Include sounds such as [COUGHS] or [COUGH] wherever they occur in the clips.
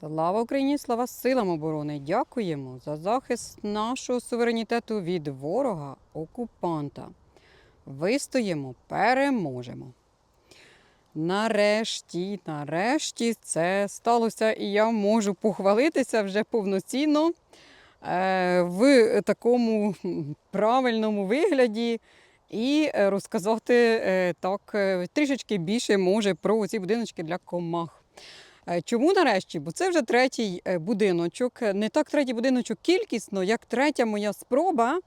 Слава Україні! Слава силам оборони! Дякуємо за захист нашого суверенітету від ворога окупанта. Вистоїмо, переможемо. Нарешті, нарешті це сталося, і я можу похвалитися вже повноцінно е, в такому правильному вигляді і розказати е, так е, трішечки більше може про ці будиночки для комах. Е, Чому нарешті? Бо це вже третій е, будиночок. Не так третій будиночок кількісно, як третя моя спроба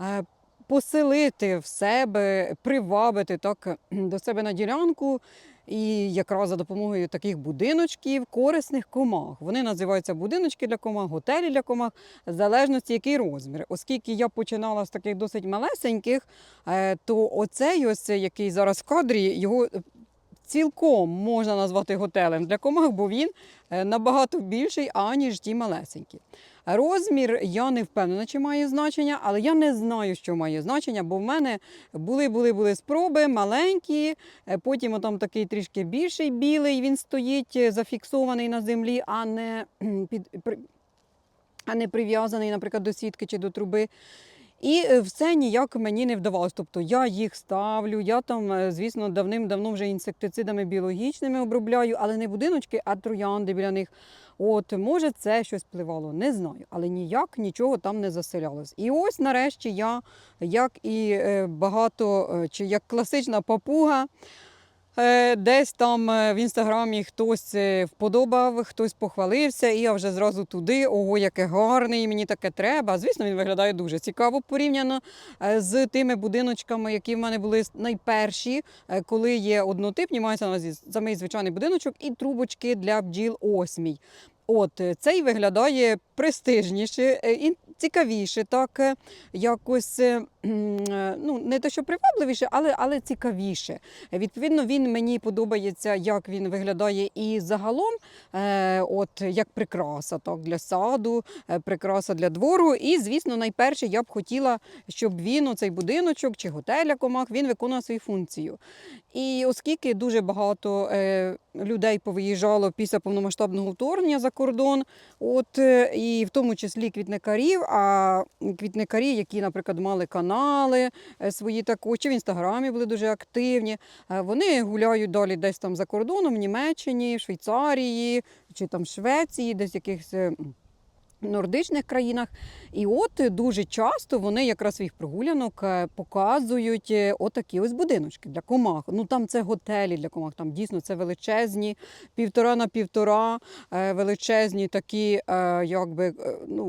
е, поселити в себе, привабити так е, до себе на ділянку. І якраз за допомогою таких будиночків корисних комах. Вони називаються будиночки для комах, готелі для комах, в залежності який розмір. Оскільки я починала з таких досить малесеньких, е, то оцей ось, який зараз в кадрі, його цілком можна назвати готелем для комах, бо він е, набагато більший, аніж ті малесенькі. Розмір я не впевнена, чи має значення, але я не знаю, що має значення, бо в мене були були були спроби маленькі, е, потім там такий трішки більший білий, він стоїть е, зафіксований на землі, а не під а не прив'язаний, наприклад, до сітки чи до труби. І е, все ніяк мені не вдавалось. Тобто я їх ставлю, я там, е, звісно, давним-давно вже інсектицидами біологічними обробляю, але не будиночки, а троянди біля них. От, може, це щось впливало, не знаю, але ніяк нічого там не заселялось. І ось нарешті я, як і е, багато, чи як класична папуга, Десь там е, в інстаграмі хтось е, вподобав, хтось похвалився, і я вже зразу туди. Ого, яке гарний, мені таке треба. Звісно, він виглядає дуже цікаво порівняно е, з тими будиночками, які в мене були найперші, е, коли є однотипні, мається на увазі самий звичайний будиночок і трубочки для бджіл осмій. От е, цей виглядає престижніше е, і цікавіше, так е, якось е, е, ну не те, що привабливіше, але, але цікавіше. Відповідно, він мені подобається, як він виглядає і загалом, от як прикраса так, для саду, прикраса для двору. І, звісно, найперше я б хотіла, щоб він, оцей будиночок чи готеля комах, він виконував свою функцію. І оскільки дуже багато людей повиїжджало після повномасштабного вторгнення за кордон, от і в тому числі квітникарів, а квітникарі, які, наприклад, мали канали е, свої також, чи в інстаграмі були дуже активні, е, вони гуляють далі десь там за кордоном, в Німеччині, Швейцарії чи там Швеції, десь якихось. Нордичних країнах, і от е, дуже часто вони якраз своїх прогулянок е, показують е, отакі ось будиночки для комах. Ну там це готелі для комах. Там дійсно це величезні, півтора на півтора, величезні такі, якби ну,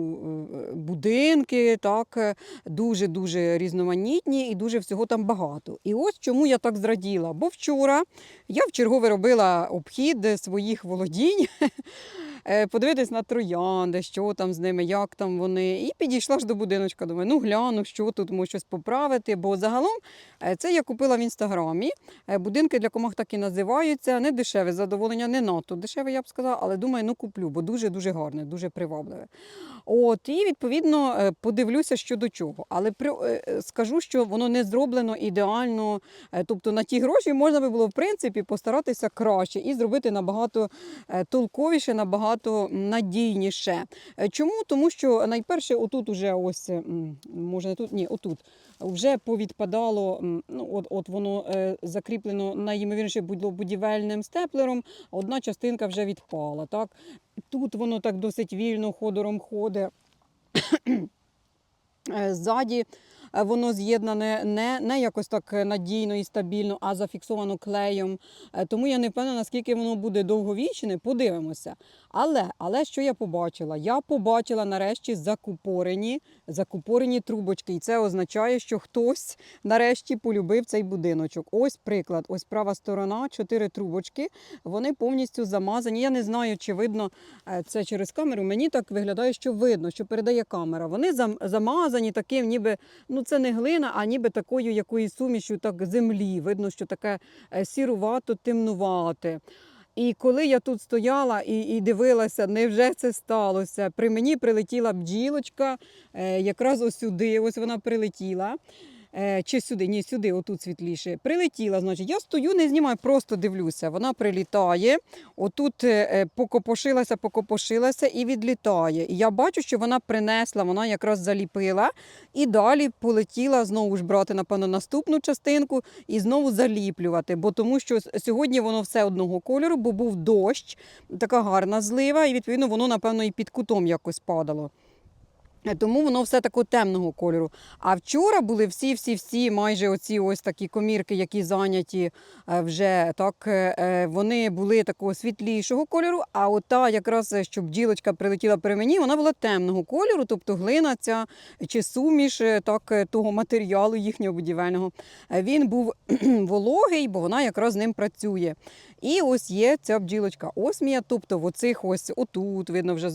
будинки, так дуже дуже різноманітні і дуже всього там багато. І ось чому я так зраділа. Бо вчора я вчергове робила обхід своїх володінь. [LAUGHS] е, Подивитись на троянди, що там з ними, як там вони. І підійшла ж до будиночка. Думаю, ну гляну, що тут можу щось поправити. Бо загалом е, це я купила в інстаграмі. Е, Будинки для комах так і називаються. Не дешеве задоволення, не надто дешеве, я б сказала, але думаю, ну куплю, бо дуже-дуже гарне, дуже привабливе. От, і відповідно е, подивлюся, що до чого. Але при, е, е, скажу, що воно не зроблено ідеально. Тобто на ті гроші можна би було в принципі постаратися краще і зробити набагато толковіше, набагато надійніше. Чому? Тому що найперше, отут уже ось можна тут, ні, отут вже повідпадало. Ну, от, от воно е, закріплено найімовірніше будівельним степлером. Одна частинка вже відпала. Так? Тут воно так досить вільно ходором ходить. [COUGHS] Е, Ззаді воно з'єднане не, не якось так е, надійно і стабільно, а зафіксовано клеєм. Е, Тому я не впевнена, наскільки воно буде довговічне, подивимося. Але, але що я побачила? Я побачила нарешті закупорені, закупорені трубочки. І це означає, що хтось нарешті полюбив цей будиночок. Ось приклад, ось права сторона, чотири трубочки. Вони повністю замазані. Я не знаю, чи видно е, це через камеру. Мені так виглядає, що видно, що передає камера. Вони замазані таким, ніби ну це не глина, а ніби такою якоюсь сумішю так землі. Видно, що таке е, сірувато, темнувате. І коли я тут стояла і, і дивилася, невже це сталося? При мені прилетіла бджілочка, е, якраз сюди, ось вона прилетіла. Е, чи сюди, ні, сюди, отут світліше. Прилетіла, значить, я стою, не знімаю, просто дивлюся. Вона прилітає, отут е, е, покопошилася, покопошилася і відлітає. І я бачу, що вона принесла, вона якраз заліпила і далі полетіла знову ж брати, напевно, наступну частинку і знову заліплювати. Бо тому що сьогодні воно все одного кольору, бо був дощ, така гарна злива, і відповідно воно, напевно, і під кутом якось падало. Тому воно все такого темного кольору. А вчора були всі-всі-всі, майже оці ось такі комірки, які зайняті е, вже так. е, е, Вони були такого світлішого кольору. А ота, якраз щоб бджілочка прилетіла при мені, вона була темного кольору, тобто глина ця чи суміш так, того матеріалу їхнього будівельного. Він був [CLEARS THROAT] вологий, бо вона якраз ним працює. І ось є ця бджілочка осмія, тобто в оцих ось отут, видно, вже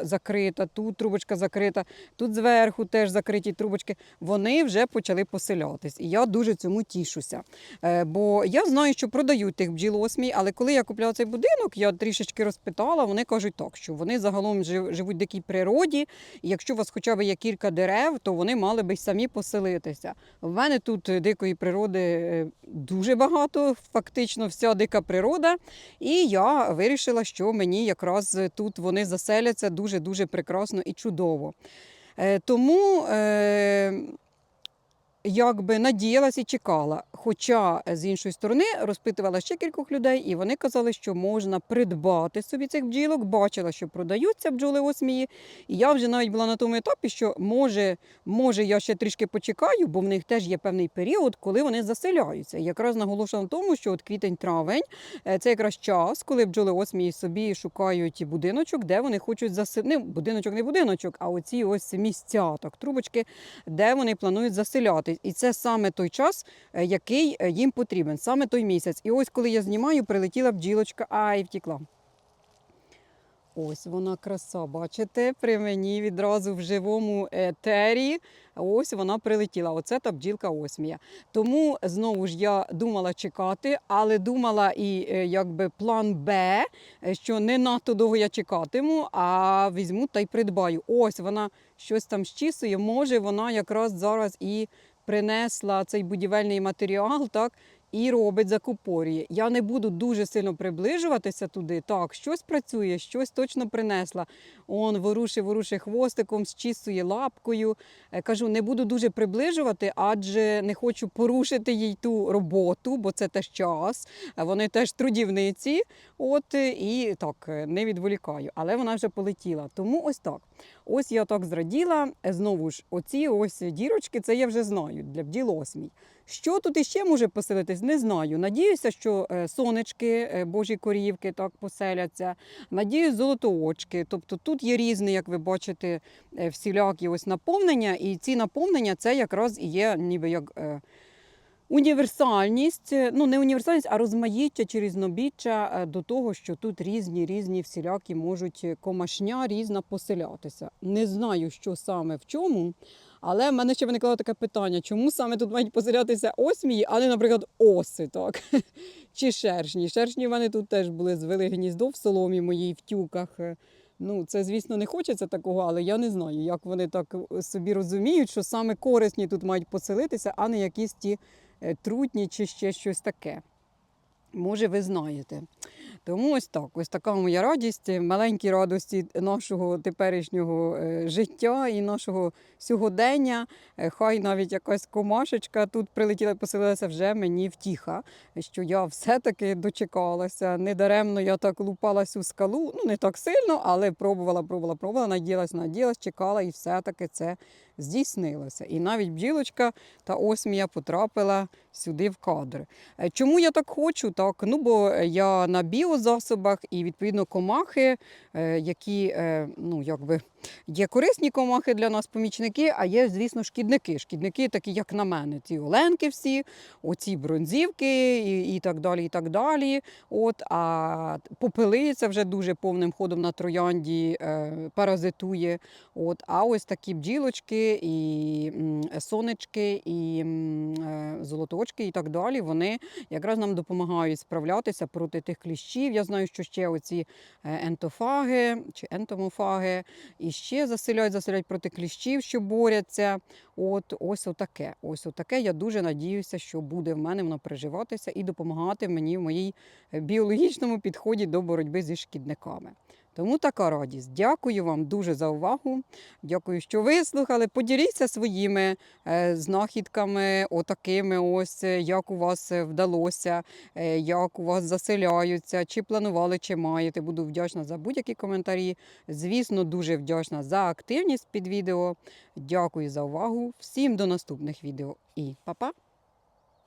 закрита, тут трубочка закрита, тут зверху теж закриті трубочки. Вони вже почали поселятись. І я дуже цьому тішуся. Е, Бо я знаю, що продають тих бджіл осмій, але коли я купляла цей будинок, я трішечки розпитала, вони кажуть так, що вони загалом живуть в дикій природі, і якщо у вас хоча б є кілька дерев, то вони мали би самі поселитися. В мене тут дикої природи е, дуже багато, фактично вся дика природа. І я вирішила, що мені якраз тут вони заселяться дуже-дуже прекрасно і чудово. Е, Тому е, якби надіялась і чекала. Хоча е, з іншої сторони розпитувала ще кількох людей, і вони казали, що можна придбати собі цих бджілок. Бачила, що продаються бджоли осмії. І я вже навіть була на тому етапі, що може, може я ще трішки почекаю, бо в них теж є певний період, коли вони заселяються. І якраз наголошена на тому, що от квітень-травень е, це якраз час, коли бджоли осмії собі шукають будиночок, де вони хочуть заселити. Будиночок не будиночок, а оці ось місця, так, трубочки, де вони планують заселятись. І це саме той час, е, який е, їм потрібен, саме той місяць. І ось коли я знімаю, прилетіла бджілочка, ай, втікла. Ось вона краса, бачите, при мені відразу в живому етері. Ось вона прилетіла. Оце та бджілка осмія. Тому знову ж я думала чекати, але думала і е, якби план Б, що не надто довго я чекатиму, а візьму та й придбаю. Ось вона щось там щісує. Може, вона якраз зараз і принесла цей будівельний матеріал, так. І робить закупорює. Я не буду дуже сильно приближуватися туди. Так, щось працює, щось точно принесла. Он воруши, воруши хвостиком, зчісує лапкою. Е, Кажу, не буду дуже приближувати, адже не хочу порушити їй ту роботу, бо це теж час. Е, Вони теж трудівниці. От е, і так не відволікаю. Але вона вже полетіла. Тому ось так. Ось я так зраділа. Е, Знову ж, оці ось дірочки, це я вже знаю для бділ осмій. Що тут іще може поселитись, не знаю. Надіюся, що е, сонечки, е, божі корівки так поселяться. Надіюсь, золотоочки. Тобто тут є різні, як ви бачите, всілякі ось наповнення, і ці наповнення це якраз і є ніби як. Універсальність, е, ну не універсальність, а розмаїття чи різнобіччя е, до того, що тут різні різні всілякі можуть е, комашня різна поселятися. Не знаю, що саме в чому, але в мене ще виникло таке питання: чому саме тут мають поселятися осмії, а не, наприклад, оси, так? [LAUGHS] Чи шершні. Шершні в мене тут теж були звели гніздо в соломі моїй в тюках. Ну, це, звісно, не хочеться такого, але я не знаю, як вони так собі розуміють, що саме корисні тут мають поселитися, а не якісь ті трутні чи ще щось таке. Може, ви знаєте. Тому ось так, ось така моя радість, е, маленькі радості нашого теперішнього е, життя і нашого сьогодення. Е, Хай навіть якась комашечка тут прилетіла поселилася вже мені втіха, що я все-таки дочекалася. Недаремно я так лупалась у скалу, ну не так сильно, але пробувала, пробувала, пробувала, надіялась, надіялась, чекала, і все-таки це здійснилося. І навіть бджілочка та осмія потрапила сюди в кадр. Е, Чому я так хочу? Так, ну бо я на біозасобах і відповідно комахи, е, які е, ну якби є корисні комахи для нас, помічники, а є, звісно, шкідники. Шкідники, такі як на мене, ці оленки всі, оці бронзівки і, і так далі. і так далі. От, а попелиця вже дуже повним ходом на троянді е, паразитує. От, а ось такі бджілочки, і сонечки, і е, золоточки, і так далі. Вони якраз нам допомагають справлятися проти тих кліщів. Я знаю, що ще оці е, ентофаги чи ентомофаги, і ще заселяють, заселяють проти кліщів, що борються. От ось отаке. Ось отаке. Я дуже надіюся, що буде в мене воно приживатися і допомагати мені в моїй е, біологічному підході до боротьби зі шкідниками. Тому така радість. Дякую вам дуже за увагу. Дякую, що вислухали. Поділіться своїми е, знахідками, отакими ось, е, як у вас е, вдалося, як у вас заселяються, чи планували, чи маєте. Буду вдячна за будь-які коментарі. Звісно, дуже вдячна за активність під відео. Дякую за увагу. Всім до наступних відео і па-па!